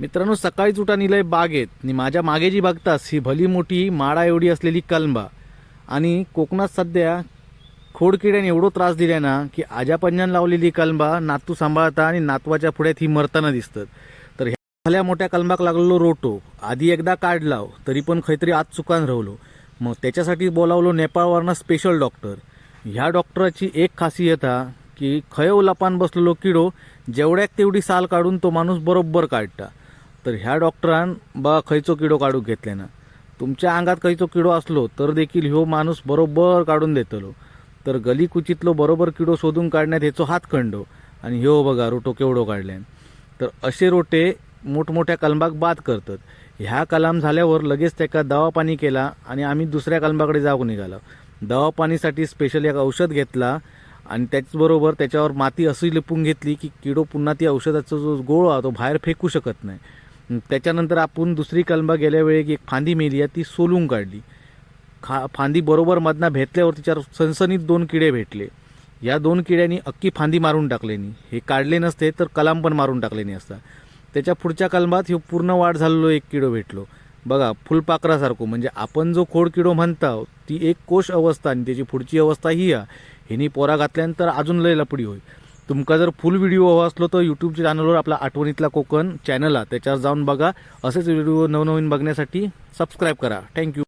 मित्रांनो सकाळीच उठा निलय बागेत आणि माझ्या मागे जी बघतास ही भली मोठी माडा एवढी असलेली कलंबा. आणि कोकणात सध्या खोडकिड्याने एवढं त्रास दिलाय ना की आजापंजान लावलेली कलंबा नातू सांभाळता आणि नातवाच्या पुढ्यात ही मरताना दिसतात. तर ह्या भल्या मोठ्या कलंबाक लागलेलो रोटो. आधी एकदा काढलाव तरी पण खैतरी आज चुकान राहलो. मग त्याच्यासाठी बोलावलो नेपाळवरनं स्पेशल डॉक्टर ह्या डॉक्टराची एक खासियत हा की खयव लपान बसलेलो किडो जेवढ्याक तेवढी साल काढून तो माणूस बरोबर काढता. तर ह्या डॉक्टरान बा खयचो किडो काढून घेतले ना. तुमच्या अंगात खयचो किडो असलो तर देखील ह्यो माणूस बरोबर काढून देतलो. तर गली कुचीतलो बरोबर किडो शोधून काढण्यात ह्याचो हात खंडो. आणि ह्यो बघा रोटो केवढो काढल्यान तर असे रोटे मोठमोठ्या कलमाक बाद करतात. ह्या कलाम झाल्यावर लगेच त्याका दवा पाणी केला आणि आम्ही दुसऱ्या कलमाकडे जाऊ निघालो. दवा पाणीसाठी स्पेशल एक औषध घेतला आणि त्याचबरोबर त्याच्यावर माती अशी लिपून घेतली की किडो पुन्हा ती औषधाचा जो गोळ हा तो बाहेर फेकू शकत नाही. त्याच्यानंतर आपण दुसरी कलमा गेल्या वेळी एक फांदी मेली आहे ती सोलून काढली. खा फांदी बरोबर मधना भेटल्यावर तिच्यावर सनसनीत दोन किडे भेटले. या दोन किड्यांनी अख्खी फांदी मारून टाकलेनी हे काढले नसते तर कलाम पण मारून टाकलेनी असता त्याच्या पुढच्या कलमात हे पूर्ण वाढ झालेलो एक किडो भेटलो. बघा फुलपाखरासारखं म्हणजे आपण जो खोड किडो म्हणता ती एक कोश अवस्था आणि त्याची पुढची अवस्था ही आहे. ह्यानी पोरा घातल्यानंतर अजून लय लपडी होईल. तुमका जर फुल व्हिडिओ हवा असलो तर यूट्यूबच्या चॅनलवर आपला आठवणीतला कोकण चॅनल आहे त्याच्यावर जाऊन बघा. असेच व्हिडिओ नवनवीन बघण्यासाठी सबस्क्राईब करा. थँक्यू